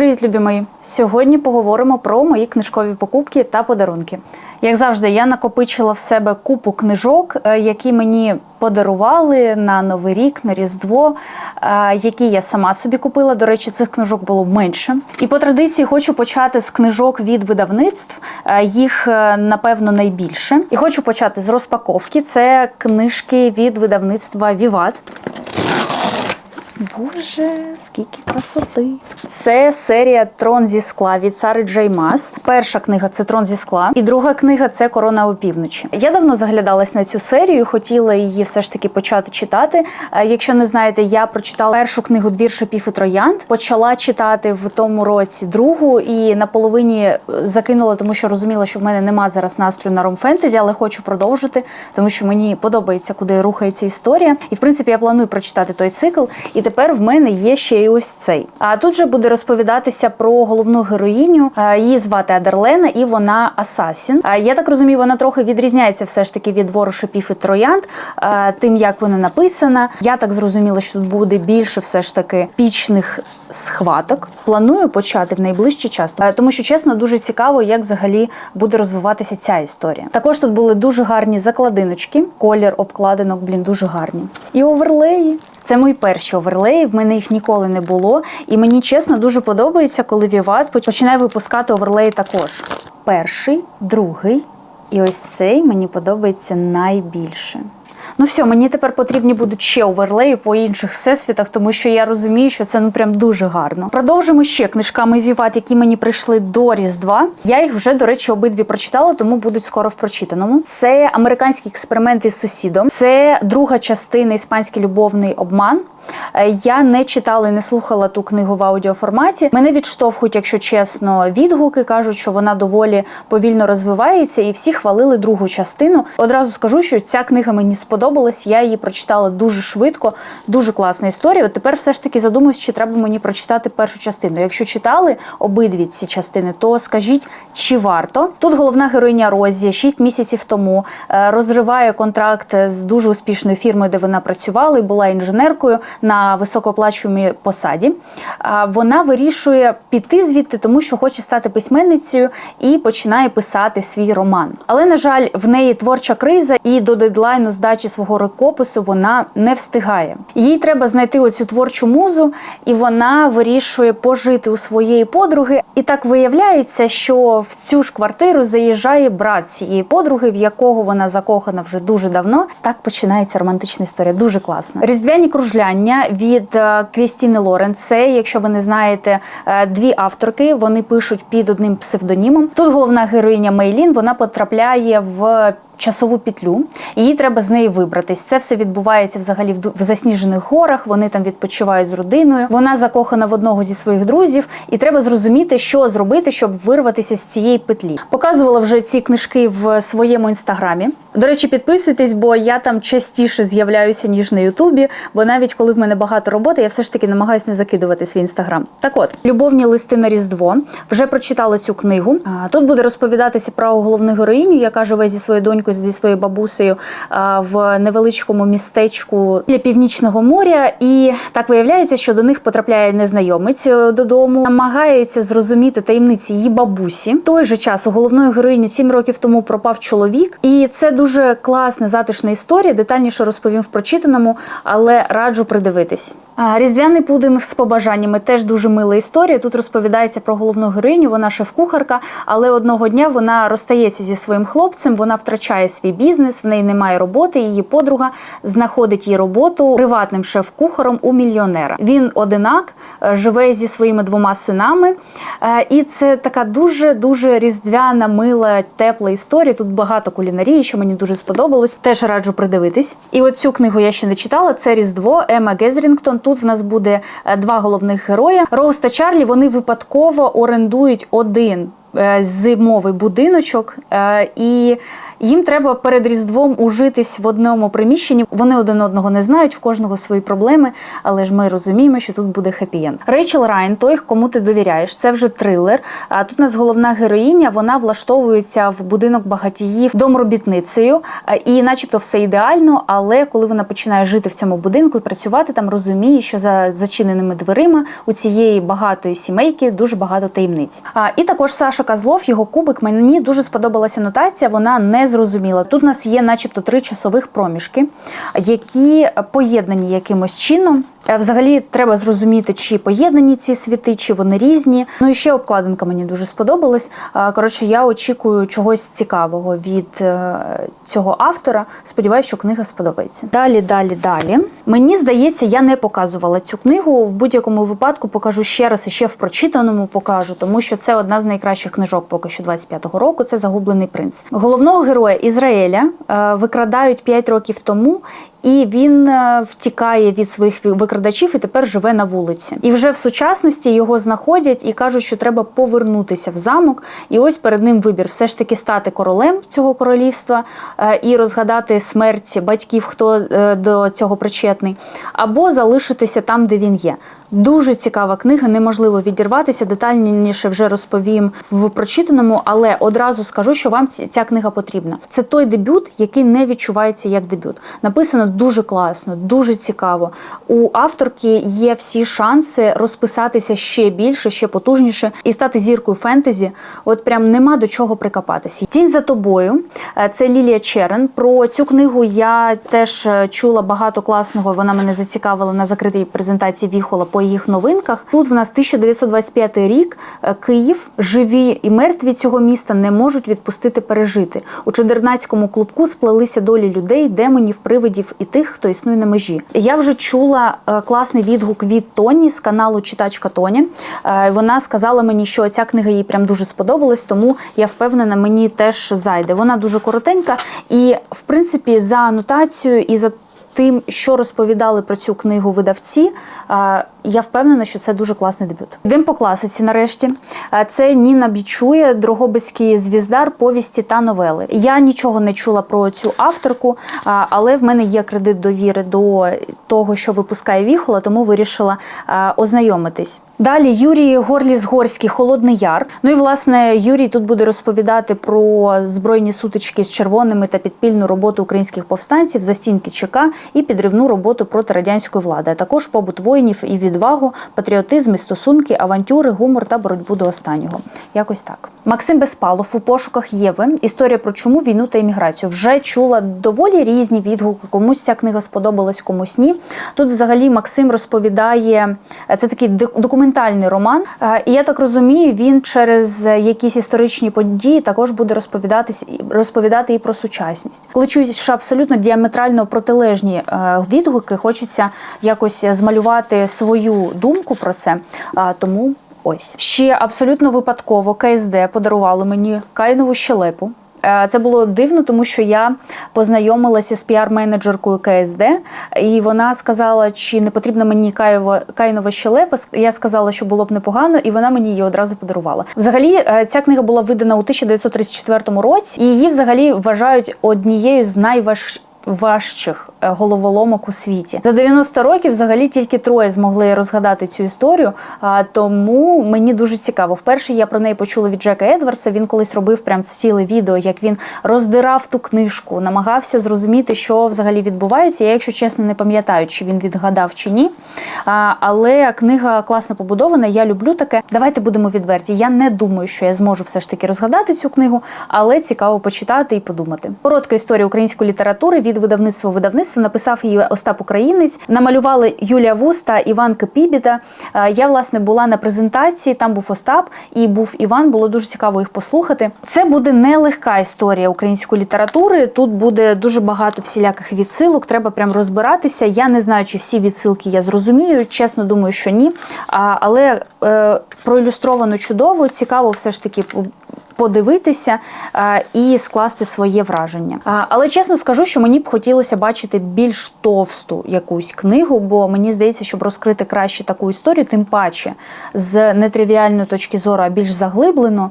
Привіт, любі мої! Сьогодні поговоримо про мої книжкові покупки та подарунки. Як завжди, я накопичила в себе купу книжок, е, які мені подарували на Новий рік, на Різдво, е, які я сама собі купила. До речі, цих книжок було менше. І по традиції хочу почати з книжок від видавництв. Е, Їх напевно найбільше. І хочу почати з розпаковки. Це книжки від видавництва Віват. Боже, скільки красоти! Це серія Трон зі скла від Сари Джей Мас. Перша книга це Трон зі скла, і друга книга це Корона опівночі. Я давно заглядалась на цю серію, хотіла її все ж таки почати читати. Е, Якщо не знаєте, я прочитала першу книгу Двір шипів і троянд. Почала читати в тому році другу і на половині е, закинула, тому що розуміла, що в мене нема зараз настрою на ром-фентезі, але хочу продовжити, тому що мені подобається, куди рухається історія. І в принципі я планую прочитати той цикл. І тепер в мене є ще й ось цей. А тут же буде розповідатися про головну героїню. Е, Її звати Адерлена, і вона Асасін. Я так розумію, вона трохи відрізняється все ж таки від двору шипів і троянд, е, тим як вона написана. Я так зрозуміла, що тут буде більше все ж таки пічних схваток. Планую почати в найближчий час, Е, тому що чесно, дуже цікаво, як взагалі буде розвиватися ця історія. Також тут були дуже гарні закладиночки, колір обкладинок, блін, дуже гарні. І оверлеї. Це мої перші оверлеї. В мене їх ніколи не було. І мені чесно дуже подобається, коли Віват починає випускати оверлеї також. Перший, другий. І ось цей мені подобається найбільше. Ну все, мені тепер потрібні будуть ще оверлеї по інших всесвітах, тому що я розумію, що це ну прям дуже гарно. Продовжимо ще книжками Віват, які мені прийшли до Різдва. Я їх вже, до речі, обидві прочитала, тому будуть скоро в прочитаному. Це американські експерименти з сусідом. Це друга частина іспанський любовний обман. Е, Я не читала і не слухала ту книгу в аудіоформаті. Мене відштовхують, якщо чесно, відгуки кажуть, що вона доволі повільно розвивається, і всі хвалили другу частину. Одразу скажу, що ця книга мені сподобалась. Я її прочитала дуже швидко, дуже класна історія. От тепер все ж таки задумуюсь, чи треба мені прочитати першу частину. Якщо читали обидві ці частини, то скажіть, чи варто тут головна героїня Розі 6 місяців тому е, розриває контракт з дуже успішною фірмою, де вона працювала і була інженеркою на високооплачуваній посаді. Вона вирішує піти звідти, тому що хоче стати письменницею і починає писати свій роман. Але на жаль, в неї творча криза, і до дедлайну здачі свого рукопису вона не встигає. Їй треба знайти оцю творчу музу, і вона вирішує пожити у своєї подруги. І так виявляється, що в цю ж квартиру заїжджає брат цієї подруги, в якого вона закохана вже дуже давно. Так починається романтична історія. Дуже класно. Різдвяні кружляння від е, Крістіни Лорен. Це, якщо ви не знаєте, е, дві авторки. Вони пишуть під одним псевдонімом. Тут головна героїня Мейлін вона потрапляє в. Часову петлю, їй треба з неї вибратись. Це все відбувається взагалі в засніжених горах. Вони там відпочивають з родиною. Вона закохана в одного зі своїх друзів, і треба зрозуміти, що зробити, щоб вирватися з цієї петлі. Показувала вже ці книжки в своєму інстаграмі. До речі, підписуйтесь, бо я там частіше з'являюся ніж на Ютубі. Бо навіть коли в мене багато роботи, я все ж таки намагаюся не закидувати свій інстаграм. Так от, любовні листи на Різдво. Вже прочитала цю книгу. Тут буде розповідатися про головну героїню, яка живе зі своєю донькою, зі своєю бабусею в невеличкому містечку біля північного моря. І так виявляється, що до них потрапляє незнайомець е, додому, намагається зрозуміти таємниці її бабусі. В той же час у головної героїні сім років тому пропав чоловік, і це дуже класна затишна історія. Детальніше розповім в прочитаному, але раджу придивитись. Різдвяний пудинг з побажаннями теж дуже мила історія. Тут розповідається про головну героїню. Вона шеф-кухарка, але одного дня вона розстається зі своїм хлопцем. Вона втрачає свій бізнес, в неї немає роботи. Її подруга знаходить їй роботу приватним шеф-кухаром у мільйонера. Він одинак, е, живе зі своїми двома синами. Е, І це така дуже дуже різдвяна, мила, тепла історія. Тут багато кулінарії, що мені дуже сподобалось. Теж раджу придивитись. І от цю книгу я ще не читала. Це Різдво Ема Гезрінгтон. Тут в нас буде е, два головних героя. Роуз та Чарлі. Вони випадково орендують один зимовий будиночок. І Їм треба перед різдвом ужитись в одному приміщенні. Вони один одного не знають, в кожного свої проблеми, але ж ми розуміємо, що тут буде хеппі-енд. Рейчел Райн, той, кому ти довіряєш, це вже трилер. А тут у нас головна героїня. Вона влаштовується в будинок багатіїв домробітницею, і, начебто, все ідеально. Але коли вона починає жити в цьому будинку і працювати там, розуміє, що за зачиненими дверима у цієї багатої сімейки дуже багато таємниць. А і також Саша Козлов, його кубик. Мені дуже сподобалася нотація. Вона не зрозуміла. Тут у нас є, начебто, три часових проміжки, які поєднані якимось чином. Е, Взагалі треба зрозуміти, чи поєднані ці світи, чи вони різні. Ну і ще обкладинка мені дуже сподобалась. Коротше, я очікую чогось цікавого від е, цього автора. Сподіваюсь, що книга сподобається. Далі, далі, далі. Мені здається, я не показувала цю книгу. В будь-якому випадку покажу ще раз і ще в прочитаному покажу, тому що це одна з найкращих книжок поки що 25-го року. Це загублений принц. Головного героя Ізраїля е, викрадають 5 років тому. І він е, втікає від своїх викрадачів і тепер живе на вулиці. І вже в сучасності його знаходять і кажуть, що треба повернутися в замок. І ось перед ним вибір: все ж таки стати королем цього королівства е, і розгадати смерть батьків, хто е, до цього причетний, або залишитися там, де він є. Дуже цікава книга, неможливо відірватися. Детальніше вже розповім в прочитаному, але одразу скажу, що вам ця книга потрібна. Це той дебют, який не відчувається як дебют. Написано дуже класно, дуже цікаво. У авторки є всі шанси розписатися ще більше, ще потужніше і стати зіркою фентезі. От прям нема до чого прикопатися. Тінь за тобою. Це Лілія Черен. Про цю книгу я теж е, чула багато класного. Вона мене зацікавила на закритій презентації Віхола їх новинках. Тут в нас 1925 рік. Е, Київ, живі і мертві цього міста не можуть відпустити пережити. У чудернацькому клубку сплелися долі людей, демонів, привидів і тих, хто існує на межі. Я вже чула е, класний відгук від Тоні з каналу Читачка Тоні. Е, Вона сказала мені, що ця книга їй прям дуже сподобалась, тому я впевнена, мені теж зайде. Вона дуже коротенька, і в принципі за анотацією і за тим, що розповідали про цю книгу видавці, я впевнена, що це дуже класний дебют. Йдемо по класиці. Нарешті це Ніна Бічує, Дрогобицький звіздар, повісті та новели. Я нічого не чула про цю авторку, але в мене є кредит довіри до того, що випускає Віхола, тому вирішила ознайомитись. Далі Юрій Горліс-Горський Холодний Яр. Ну і власне Юрій тут буде розповідати про збройні сутички з червоними та підпільну роботу українських повстанців, застінки ЧК і підривну роботу проти радянської влади, а також побут воїнів і відвагу, патріотизм і стосунки, авантюри, гумор та боротьбу до останнього. Якось так. Максим Безпалов у пошуках Єви. Історія про чуму, війну та імміграцію. Вже чула доволі різні відгуки. Комусь ця книга сподобалась, комусь ні. Тут взагалі Максим розповідає е, це такий документальний роман. Е, І я так розумію, він через якісь історичні події також буде розповідатись розповідати і про сучасність. Коли чуюсь, що абсолютно діаметрально протилежні е, відгуки, хочеться якось змалювати свою думку про це. Е, Тому. Ось ще абсолютно випадково КСД подарувало мені кайнову щелепу. Це було дивно, тому що я познайомилася з піар-менеджеркою КСД, і вона сказала, чи не потрібна мені каєва кайнова щелепа. Я сказала, що було б непогано, і вона мені її одразу подарувала. Взагалі, е, ця книга була видана у 1934 році, і її взагалі вважають однією з найваж важчих головоломок у світі. За 90 років взагалі тільки троє змогли розгадати цю історію. Тому мені дуже цікаво. Вперше я про неї почула від Джека Едвардса. Він колись робив прям ціле відео, як він роздирав ту книжку, намагався зрозуміти, що взагалі відбувається. Я, якщо чесно, не пам'ятаю, чи він відгадав чи ні. Але книга класно побудована. Я люблю таке. Давайте будемо відверті. Я не думаю, що я зможу все ж таки розгадати цю книгу, але цікаво почитати і подумати. Коротка історія української літератури від видавництва видавництва написав її Остап Українець. Намалювали Юлія Вус та Іван Кипібіда. Е, Я власне була на презентації. Там був Остап і був Іван. Було дуже цікаво їх послухати. Це буде нелегка історія української літератури. Тут буде дуже багато всіляких відсилок. Треба прям розбиратися. Я не знаю, чи всі відсилки я зрозумію. Чесно думаю, що ні. Але е, проілюстровано чудово, цікаво все ж таки подивитися е, і скласти своє враження. Але чесно скажу, що мені б хотілося бачити більш товсту якусь книгу, бо мені здається, щоб розкрити краще таку історію, тим паче з нетривіальної точки зору, а більш заглиблено.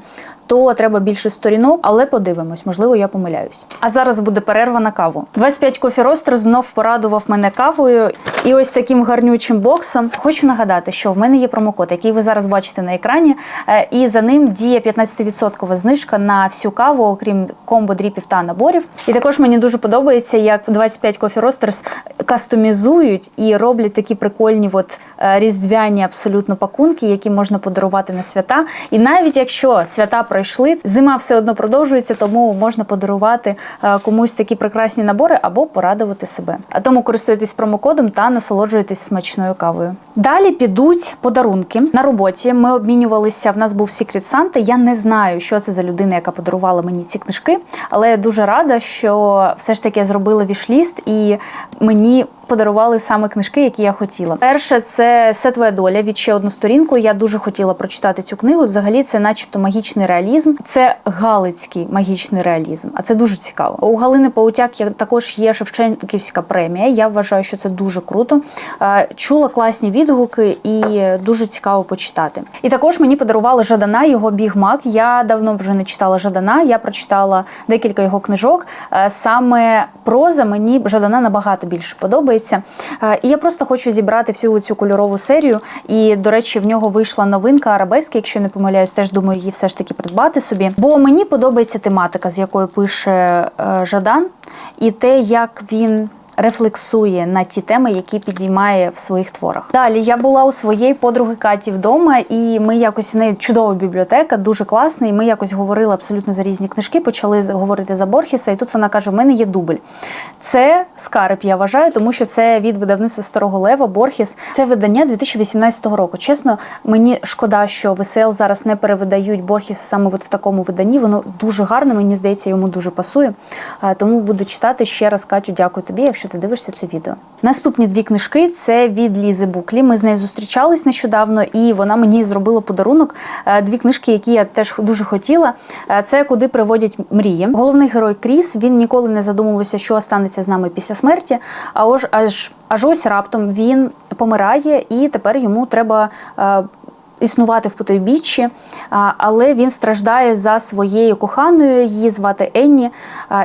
То треба більше сторінок, але подивимось, можливо, я помиляюсь. А зараз буде перерва на каву. 25 кофі Roaster знов порадував мене кавою. І ось таким гарнючим боксом. Хочу нагадати, що в мене є промокод, який ви зараз бачите на екрані, е, і за ним діє 15% знижка на всю каву, окрім комбо дріпів та наборів. І також мені дуже подобається, як 25 Coffee Roasters кастомізують і роблять такі прикольні от е, різдвяні абсолютно пакунки, які можна подарувати на свята. І навіть якщо свята пройшли, зима все одно продовжується, тому можна подарувати е, комусь такі прекрасні набори або порадувати себе. А тому користуйтесь промокодом та насолоджуйтесь смачною кавою. Далі підуть подарунки на роботі. Ми обмінювалися. В нас був Secret Santa. Я не знаю, що це за людина, яка подарувала мені ці книжки, але я дуже рада, що все ж таки я зробила вішліст і мені. Подарували саме книжки, які я хотіла. Перше, це «Все твоя доля від ще одну сторінку. Я дуже хотіла прочитати цю книгу. Взагалі, це, начебто, магічний реалізм. Це галицький магічний реалізм. А це дуже цікаво. У Галини Паутяк також є Шевченківська премія. Я вважаю, що це дуже круто. Чула класні відгуки і дуже цікаво почитати. І також мені подарували Жадана, його Біг Мак. Я давно вже не читала Жадана. Я прочитала декілька його книжок. Саме проза мені Жадана набагато більше подобається. Е, І я просто хочу зібрати всю цю кольорову серію. І, до речі, в нього вийшла новинка арабески, якщо не помиляюсь, теж думаю, її все ж таки придбати собі. Бо мені подобається тематика, з якою пише е, Жадан, і те, як він. Рефлексує на ті теми, які підіймає в своїх творах. Далі я була у своєї подруги Каті вдома, і ми якось в неї чудова бібліотека, дуже класна. І ми якось говорили абсолютно за різні книжки. Почали говорити за Борхіса, і тут вона каже: в мене є дубль. Це скарб, я вважаю, тому що це від видавництва Старого Лева Борхіс. Це видання 2018 року. Чесно, мені шкода, що ВСЛ зараз не перевидають Борхіса саме от в такому виданні. Воно дуже гарне, мені здається, йому дуже пасує. Тому буду читати ще раз. Катю, дякую тобі, якщо ти дивишся це відео. Наступні дві книжки це від Лізи Буклі. Ми з нею зустрічались нещодавно, і вона мені зробила подарунок. Е, Дві книжки, які я теж дуже хотіла. Е, Це куди приводять мрії. Головний герой Кріс він ніколи не задумувався, що станеться з нами після смерті. А ось аж аж ось раптом він помирає, і тепер йому треба. е, Існувати в потойбіччі, але він страждає за своєю коханою, її звати Енні,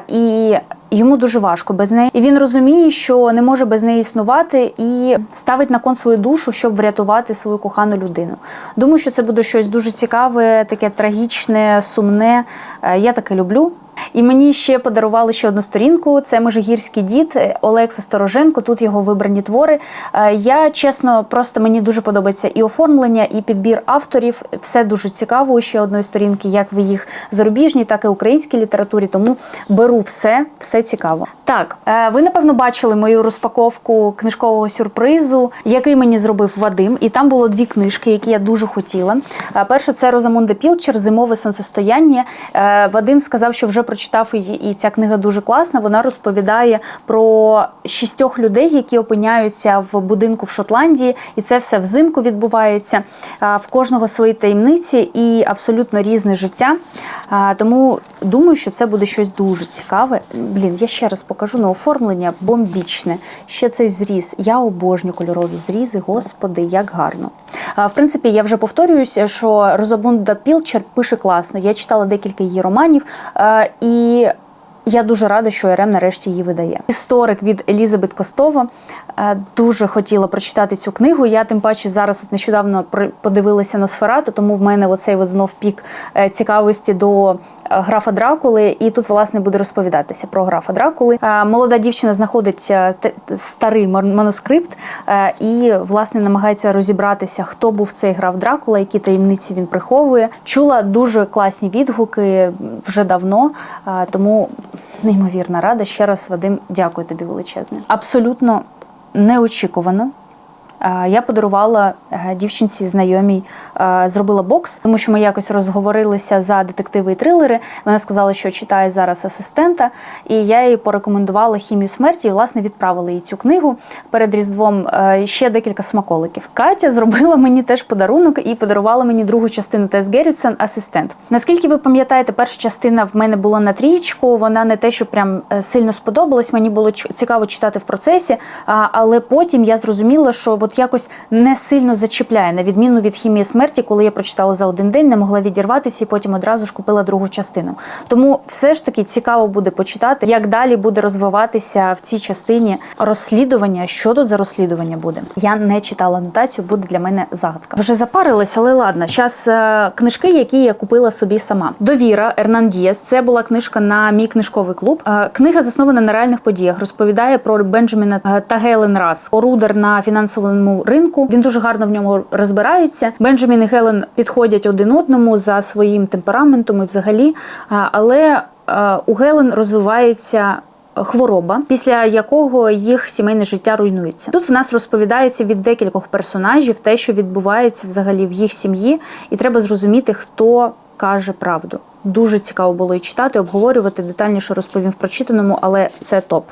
і йому дуже важко без неї. І він розуміє, що не може без неї існувати, і ставить на кон свою душу, щоб врятувати свою кохану людину. Думаю, що це буде щось дуже цікаве, таке трагічне, сумне. Е, Я таке люблю. І мені ще подарували ще одну сторінку. Це Межигірський дід Олекса Стороженко. Тут його вибрані твори. Е, Я чесно, просто мені дуже подобається і оформлення, і підбір авторів. Все дуже цікаво. Ще одної сторінки, як в їх зарубіжній, так і українській літературі. Тому беру все, все цікаво. Так, е, ви напевно бачили мою розпаковку книжкового сюрпризу, який мені зробив Вадим. І там було дві книжки, які я дуже хотіла. Е, Перша це Розамунда Пілчер Зимове сонцестояння. Вадим сказав, що вже прочитав її, і ця книга дуже класна. Вона розповідає про шістьох людей, які опиняються в будинку в Шотландії, і це все взимку відбувається. В кожного свої таємниці і абсолютно різне життя. Тому думаю, що це буде щось дуже цікаве. Блін, я ще раз покажу на оформлення бомбічне. Ще цей зріз. Я обожнюю кольорові зрізи. Господи, як гарно. В принципі, я вже повторююся, що Розабунда Пілчер пише класно. Я читала декілька її романів, і я дуже рада, що РМ нарешті її видає. Історик від Елізабет Костова. Е, Дуже хотіла прочитати цю книгу. Я тим паче зараз от нещодавно подивилася Носферату, тому в мене оцей от знов пік е, цікавості до е, графа Дракули. І тут, власне, буде розповідатися про графа Дракули. Молода дівчина знаходить старий манускрипт і, власне, намагається розібратися, хто був цей граф Дракула, які таємниці він приховує. Чула дуже класні відгуки вже давно, тому неймовірна рада. Ще раз, Вадим, дякую тобі величезне. Абсолютно неочікувано. Я подарувала е, дівчинці знайомій, е, зробила бокс, тому що ми якось розговорилися за детективи і трилери. Вона сказала, що читає зараз асистента, і я їй порекомендувала хімію смерті. І власне відправила їй цю книгу перед різдвом. е, Ще декілька смаколиків. Катя зробила мені теж подарунок і подарувала мені другу частину Тес Геррітсен асистент. Наскільки ви пам'ятаєте, перша частина в мене була на трічку. Вона не те, що прям сильно сподобалась. Мені було цікаво читати в процесі, але потім я зрозуміла, що от якось не сильно зачіпляє, на відміну від хімії смерті, коли я прочитала за один день, не могла відірватися і потім одразу ж купила другу частину. Тому все ж таки цікаво буде почитати, як далі буде розвиватися в цій частині розслідування. Що тут за розслідування буде? Я не читала анотацію, буде для мене загадка. Вже запарилась, але ладно. Зараз книжки, які я купила собі сама. Довіра Ернан Дієс. Це була книжка на мій книжковий клуб. Е, Книга заснована на реальних подіях. Розповідає про Бенджаміна е, та Гелен Рас, орудер на фінансовому ринку. Він дуже гарно в ньому розбирається. Бенджамін і Гелен підходять один одному за своїм темпераментом і взагалі. Але у Гелен розвивається хвороба, після якого їх сімейне життя руйнується. Тут в нас розповідається від декількох персонажів те, що відбувається взагалі в їх сім'ї, і треба зрозуміти, хто каже правду. Дуже цікаво було і читати, обговорювати детальніше розповім в прочитаному, але це топ.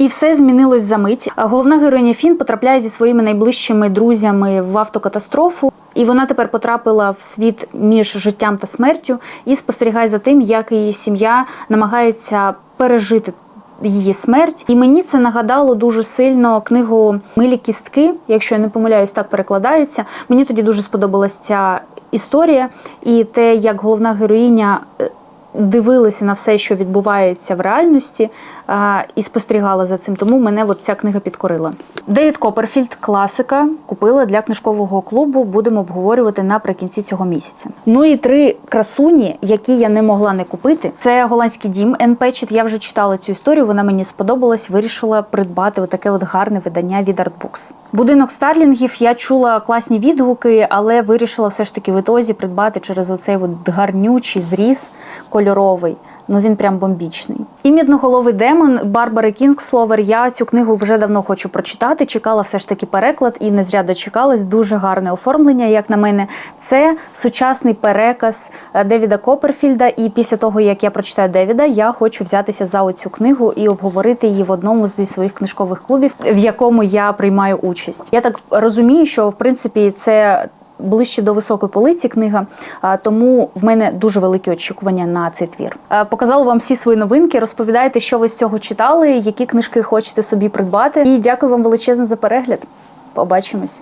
І все змінилось за мить. Головна героїня Фін потрапляє зі своїми найближчими друзями в автокатастрофу, і вона тепер потрапила в світ між життям та смертю і спостерігає за тим, як її сім'я намагається пережити її смерть. І мені це нагадало дуже сильно книгу Милі кістки, якщо я не помиляюсь, так перекладається. Мені тоді дуже сподобалась ця історія і те, як головна героїня. е, Дивилася на все, що відбувається в реальності, і спостерігала за цим. Тому мене от ця книга підкорила. Девід Копперфільд, класика, купила для книжкового клубу. Будемо обговорювати наприкінці цього місяця. Ну і три красуні, які я не могла не купити. Це голландський дім Ен Печет. Я вже читала цю історію. Вона мені сподобалась. Вирішила придбати отаке от гарне видання від Artbooks. Будинок Старлінгів. Я чула класні відгуки, але вирішила все ж таки в ітозі придбати через оцей от гарнючий зріз кольоровий. Ну він прям бомбічний. І мідноголовий демон Барбари Кінгсловер. Я цю книгу вже давно хочу прочитати. Чекала все ж таки переклад і не зря дочекалась. Дуже гарне оформлення, як на мене. Це сучасний переказ е, Девіда Копперфільда. І після того, як я прочитаю Девіда, я хочу взятися за оцю книгу і обговорити її в одному зі своїх книжкових клубів, в якому я приймаю участь. Я так розумію, що в принципі це ближче до високої полиці книга, тому в мене дуже великі очікування на цей твір. Показала вам всі свої новинки. Розповідайте, що ви з цього читали, які книжки хочете собі придбати. І дякую вам величезно за перегляд. Побачимось.